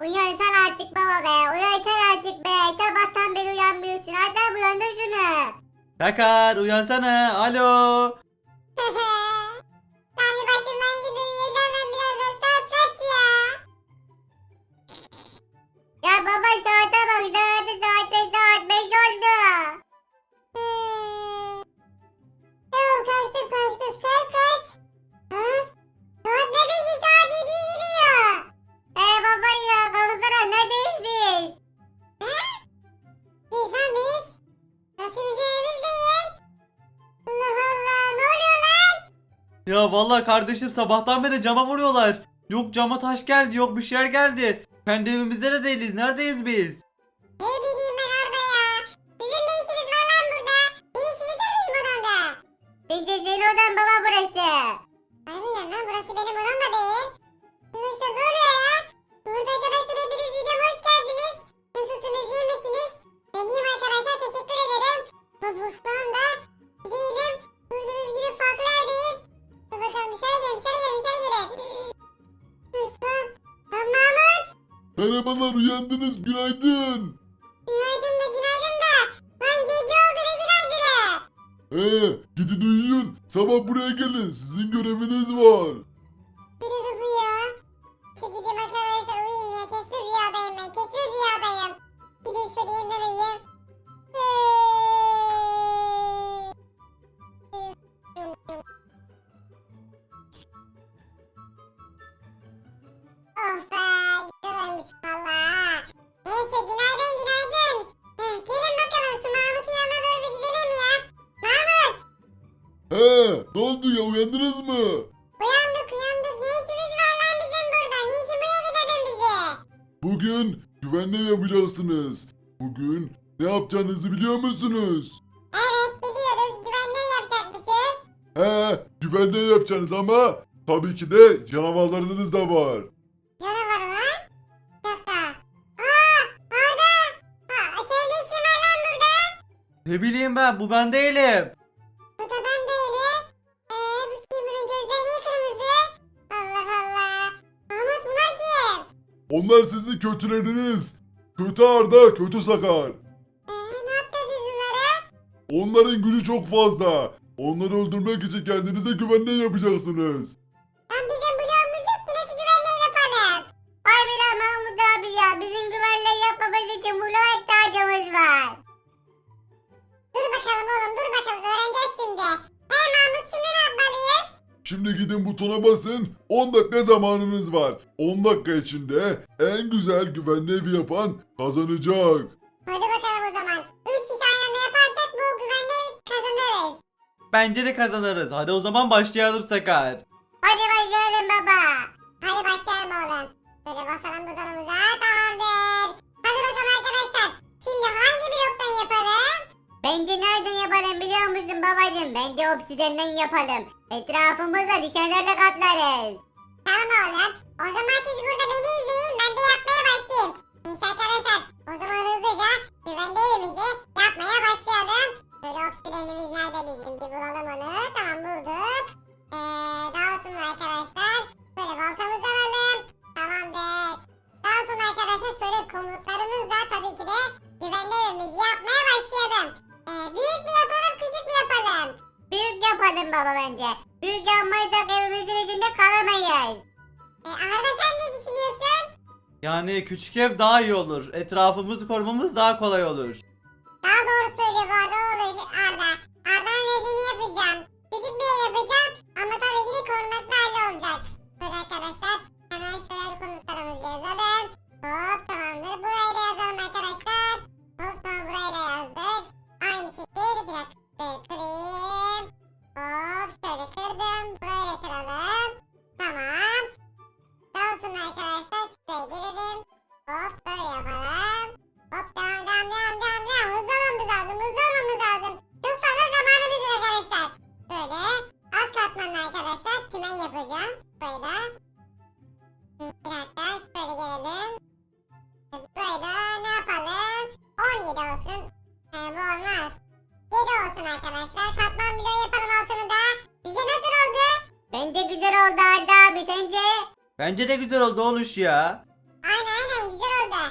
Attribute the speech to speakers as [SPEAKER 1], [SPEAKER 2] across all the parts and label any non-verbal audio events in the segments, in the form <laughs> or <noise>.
[SPEAKER 1] Uyansana artık baba be. Uyansana artık be. Sabahtan beri uyanmıyorsun. Hadi uyandır şunu.
[SPEAKER 2] Sakar uyansana. Alo.
[SPEAKER 1] Ya
[SPEAKER 2] vallahi kardeşim sabahtan beri cama vuruyorlar. Yok cama taş geldi yok bir şeyler geldi. Kendi evimizde de değiliz. Neredeyiz biz?
[SPEAKER 1] Ne bileyim ben orada ya. Sizin ne işiniz var lan burada? Ne işiniz var benim odamda? Bence senin odan baba burası. Harbiden lan burası benim odam da değil. Arkadaşlar ne oluyor ya? Burada arkadaşlar hepiniz hoş geldiniz. Nasılsınız iyi misiniz? Arkadaşlar teşekkür ederim. Bu bu şu anda değilim. Gördüğünüz gibi farklı yerdeyiz.
[SPEAKER 3] Merhabalar uyandınız günaydın.
[SPEAKER 1] Günaydın da günaydın da. Lan gece oldu ne günaydın.
[SPEAKER 3] Ee, gidin uyuyun. Sabah buraya gelin. Sizin göreviniz var.
[SPEAKER 1] Neyse günaydın günaydın. Gelin bakalım şu Mahmut'un yanına doğru bir gidelim ya. Mahmut
[SPEAKER 3] He, ne oldu ya uyandınız mı?
[SPEAKER 1] uyandık uyandık. Ne işimiz var lan bizim burada? Niçin buraya getirdin bizi?
[SPEAKER 3] Bugün güvenli ev yapacaksınız. Bugün ne yapacağınızı biliyor musunuz?
[SPEAKER 1] Evet biliyoruz güvenli yapacakmışız.
[SPEAKER 3] He, güvenli ev yapacaksınız ama tabii ki de canavarlarınız da var.
[SPEAKER 1] Ne
[SPEAKER 2] bileyim ben bu ben değilim.
[SPEAKER 1] Bu da ben değilim. Eee bu kim bunun gözleri niye kırmızı? Allah Allah. Mahmut bunlar kim?
[SPEAKER 3] Onlar sizin kötüleriniz. Kötü Arda, kötü Sakar.
[SPEAKER 1] Eee ne yapacağız biz bunları?
[SPEAKER 3] Onların gücü çok fazla. Onları öldürmek için kendinize güvenli ev yapacaksınız.
[SPEAKER 1] Şimdi
[SPEAKER 3] gidin butona basın. 10 dakika zamanınız var. 10 dakika içinde en güzel güvenli evi yapan kazanacak.
[SPEAKER 1] Hadi bakalım o zaman. Üç kişi aynı anda yaparsak bu güvenliği kazanırız.
[SPEAKER 2] Bence de kazanırız. Hadi o zaman başlayalım Sakar.
[SPEAKER 1] Hadi başlayalım baba. Hadi başlayalım oğlum. Böyle basalım butonumuza tamamdır. Hadi bakalım arkadaşlar. Şimdi hangi bloktan yapalım? Bence nereden yapalım biliyor musun babacım? Bence obsidenden yapalım. Etrafımıza dikenlerle kaplarız. Tamam oğlum. O zaman siz burada beni izleyin. Ben de yapmaya başlayayım. Neyse arkadaşlar. O zaman hızlıca güvende evimizi yapmaya başlayalım. Böyle obsidenimiz nerede bizim? Bir bulalım onu. Tamam bulduk.
[SPEAKER 2] Yani küçük ev daha iyi olur. Etrafımızı korumamız daha kolay olur.
[SPEAKER 1] Bence
[SPEAKER 2] de güzel oldu oluş ya.
[SPEAKER 1] Aynen aynen güzel oldu.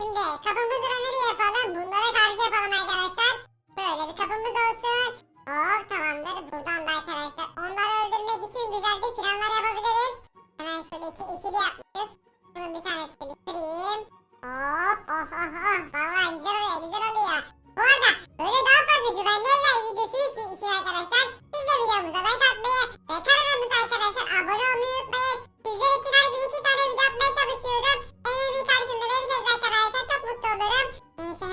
[SPEAKER 1] Şimdi kapımızı da nereye yapalım? Bunlara karşı yapalım arkadaşlar. Böyle bir kapımız olsun. Hop tamamdır. Buradan da arkadaşlar onları öldürmek için güzel bir planlar yapabiliriz. Hemen şöyle iki ikili yapmışız. Bunun bir tanesini Bye.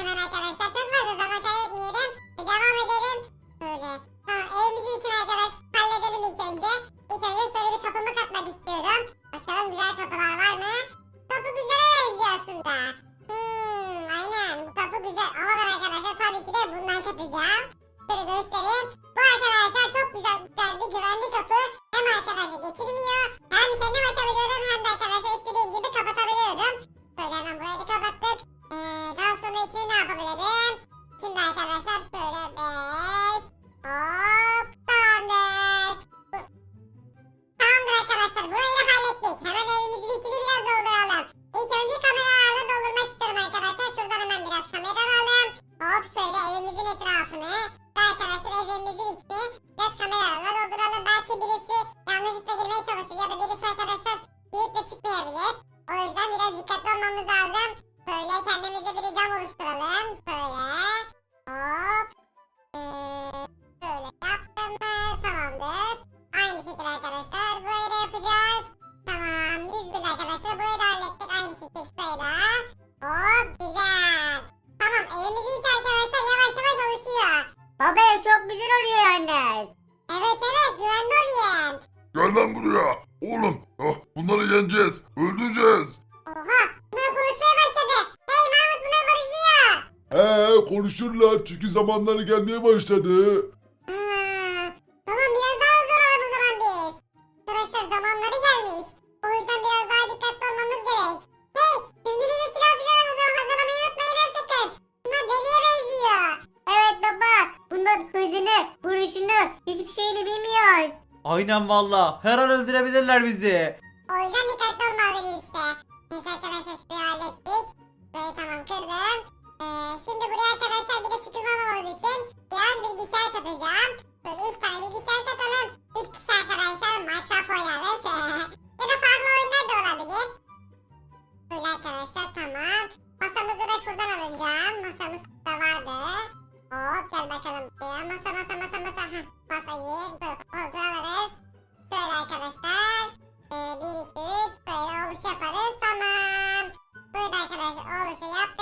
[SPEAKER 1] Hop güzel. Tamam evimizin içi arkadaşlar yavaş yavaş oluşuyor. Baba ev çok güzel oluyor yalnız. Evet evet güvenli olayım.
[SPEAKER 3] Gel lan buraya. Oğlum ah, bunları yeneceğiz. Öldüreceğiz.
[SPEAKER 1] Oha bunlar konuşmaya başladı. Hey Mahmut bunlar konuşuyor.
[SPEAKER 3] He konuşurlar çünkü zamanları gelmeye başladı.
[SPEAKER 1] Hiçbir şeyini bilmiyoruz.
[SPEAKER 2] Aynen valla. Her an öldürebilirler bizi.
[SPEAKER 1] O yüzden dikkatli olmalıyız işte. Neyse arkadaşlar şurayı hallettik. Burayı tamam kırdım. Ee, şimdi buraya arkadaşlar bir de sıkılmamamız için biraz bilgisayar katacağım. Böyle 3 tane bilgisayar katalım. 3 kişi arkadaşlar Minecraft oynarız. <laughs> ya da farklı oyunlar da olabilir. Böyle arkadaşlar tamam. Masamızı da şuradan alacağım. Masamız burada vardı. Hop gel bakalım buraya. Masa masa masa masa. Heh, masayı böyle koltuğa alırız. Şöyle arkadaşlar. Ee, 1, 2, 3 böyle oluş yaparız. Tamam. Burada arkadaşlar oluşu yaptık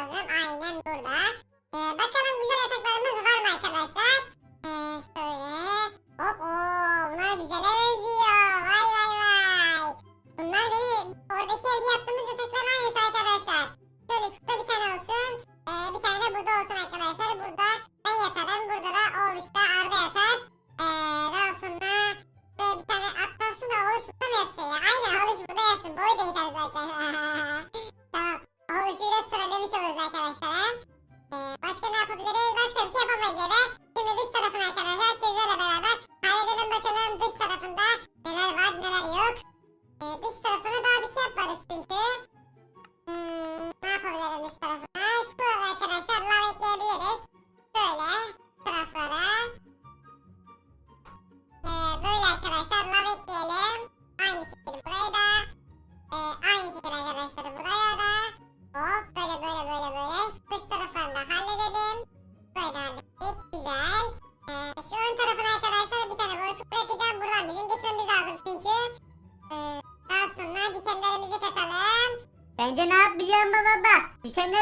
[SPEAKER 1] lazım. Aynen burada. Ee, bakalım güzel yataklarımız var mı arkadaşlar? Ee, şöyle. Hop ooo bunlar güzele benziyor. Vay vay vay. Bunlar benim oradaki evde yattığımız yatakların aynısı arkadaşlar. Şöyle şurada bir tane olsun. Ee, bir tane de burada olsun arkadaşlar. Burada ben yatarım. Burada da oğluşta Arda yatar. Ee, daha sonra böyle bir tane atlasın da oğluş burada mı yatsın ya? Aynen oğluş burada yatsın. Boyu da yeter zaten. <laughs> tamam. Oğluşu biraz sıralamış oluruz arkadaşlar. Ee, başka ne yapabiliriz? Başka bir şey yapamayız eve. Şimdi dış tarafını arkadaşlar sizlerle beraber halledelim bakalım dış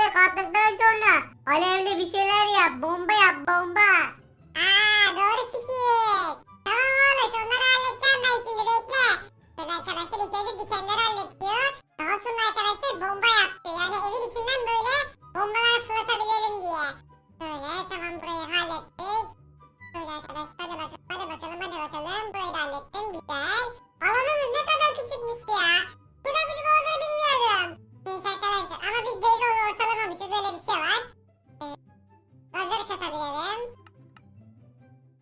[SPEAKER 4] Dikenleri kattıktan sonra alevli bir şeyler yap, bomba yap,
[SPEAKER 1] bomba. Aa doğru fikir. Tamam oğlum onları halledeceğim ben şimdi bekle. Şöyle arkadaşlar ilk önce dikenleri hallediyor. Daha sonra arkadaşlar bomba yaptı. Yani evin içinden böyle bombalar fırlatabilelim diye. Böyle tamam burayı hallettik. Böyle arkadaşlar hadi bakalım hadi bakalım hadi bakalım. Burayı da hallettim güzel. Alanımız ne kadar küçükmüş ya. Bu da küçük olduğunu bilmiyordum. Neyse arkadaşlar ama biz dev yolu ortalamamışız öyle bir şey var. Ee, lazer katabilirim.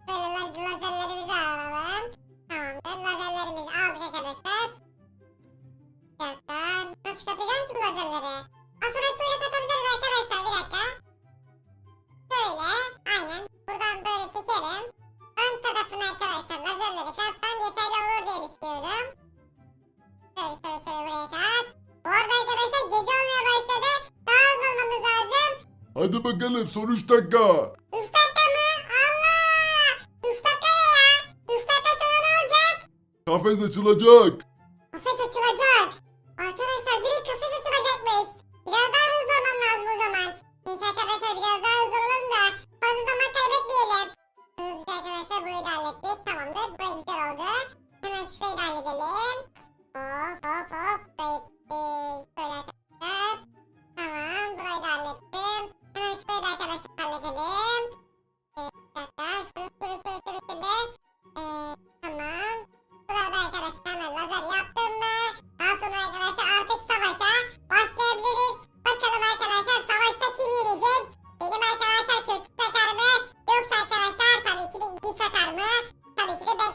[SPEAKER 1] Böyle laz lazerlerimizi alalım.
[SPEAKER 3] Bakalım son 3 dakika.
[SPEAKER 1] 3 dakika mı? Allah! 3 dakika ne ya? 3 dakika sonra ne olacak?
[SPEAKER 3] Kafes açılacak.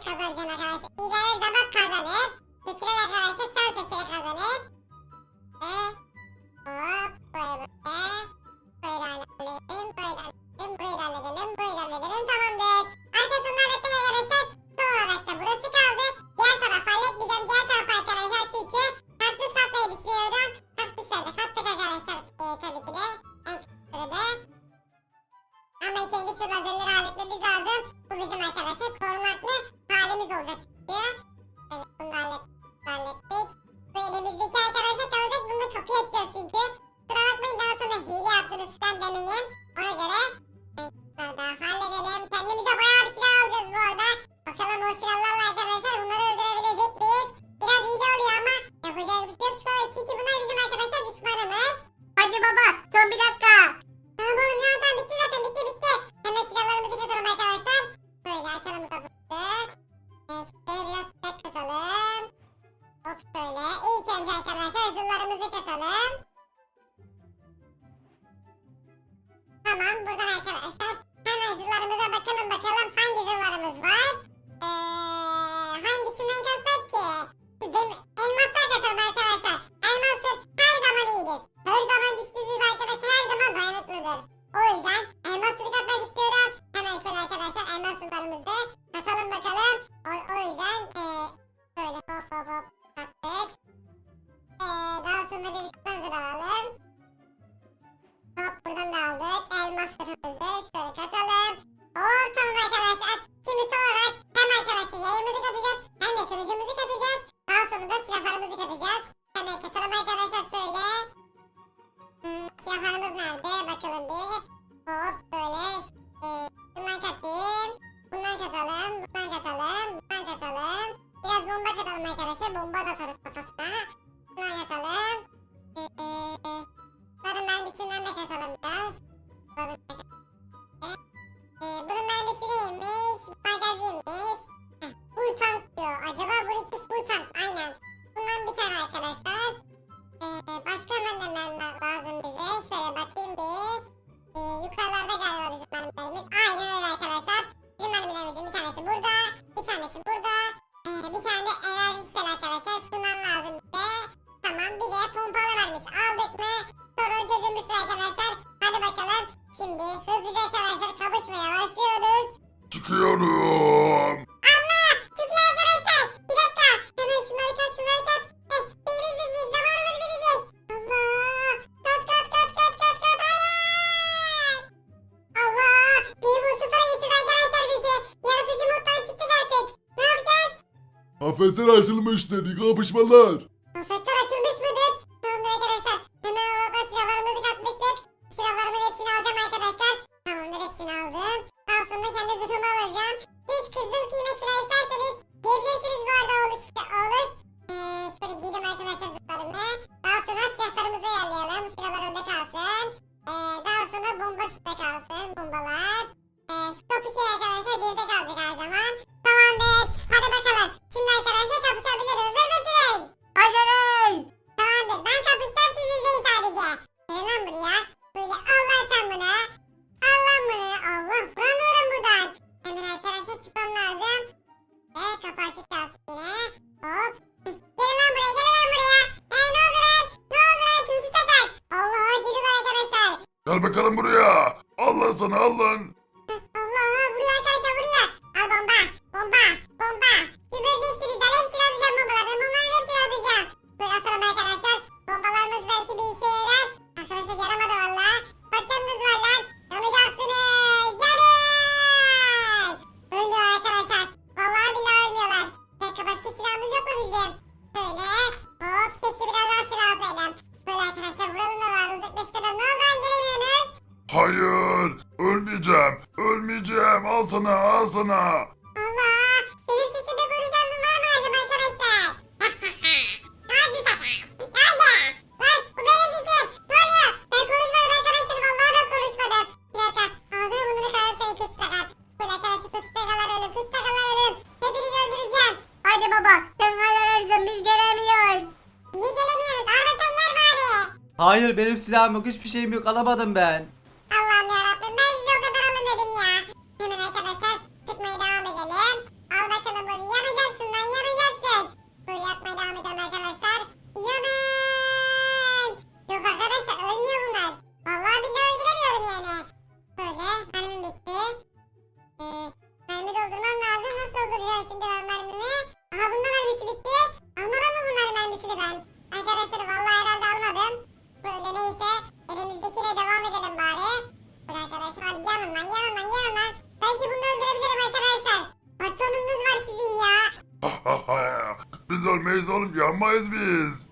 [SPEAKER 1] Kazanacağım arkadaşlar. İyiler zaman kazanır. Kötüler arkadaşlar şans eseri kazanır. Falan demeyin. Ona göre evet, bunları da silahlarımız nerede? Bakalım bir. Hop böyle. E, bundan katayım. Bundan katalım. Bundan katalım. Bundan katalım. Biraz bomba katalım arkadaşlar. Bomba da atarız kafasına. Bundan katalım. Ee, Bunların mermisinden de katalım biraz. Bunların katalım. Ee, bunun mermisi neymiş? Magazinmiş. Heh, full tank diyor. Acaba bununki full tank. Aynen. Bundan bir tane arkadaşlar. Ee, başka mermi lazım bize. Şöyle bakayım bir. Ee, yukarılarda galiba bizim mermilerimiz. Aynen öyle arkadaşlar. Bizim mermilerimizin bir tanesi burada. Bir tanesi burada. Ee, bir tane de enerji sel arkadaşlar. Şundan lazım bize. Tamam bir de pompalı mermisi aldık mı? Sorun çözülmüştür arkadaşlar. Hadi bakalım. Şimdi hızlıca arkadaşlar kavuşmaya başlıyoruz.
[SPEAKER 3] Çıkıyorum. Kafesler açılmıştır. Kapışmalar.
[SPEAKER 4] He kapı açık kalsın yine. Hop. Gelin lan buraya gelin lan buraya. He ne oldu lan? Ne oldu lan? Kimse sakal. Allah geliyor arkadaşlar.
[SPEAKER 1] Gel bakalım buraya. Allah sana
[SPEAKER 4] Allah'ın.
[SPEAKER 1] Hayır, ölmeyeceğim, ölmeyeceğim. Al sana, al sana.
[SPEAKER 4] Allah! Benim sesime böyle şansım mı acaba arkadaşlar? Hadi sana. Hadi. Lan bu benim sesim. Ne oluyor? Ben konuşmadım arkadaşlar. Vallahi ben konuşmadım. Bir dakika. Ağzını burnunu kırarım seni kötü sakal. Bir dakika şu kötü sakallar ölüm. Baba, sen hala biz gelemiyoruz. Niye gelemiyoruz? Arda sen.
[SPEAKER 2] Hayır benim silahım yok hiçbir şeyim yok alamadım ben.
[SPEAKER 4] Yapmayız
[SPEAKER 1] biz.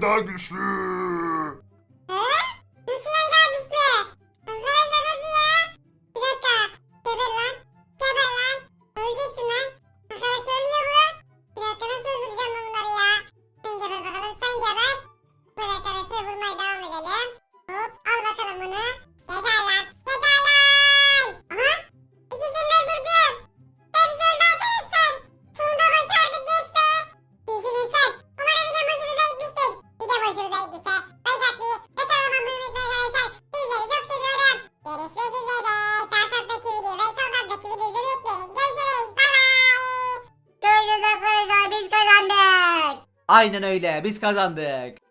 [SPEAKER 1] daha güçlü.
[SPEAKER 2] Aynen öyle biz kazandık.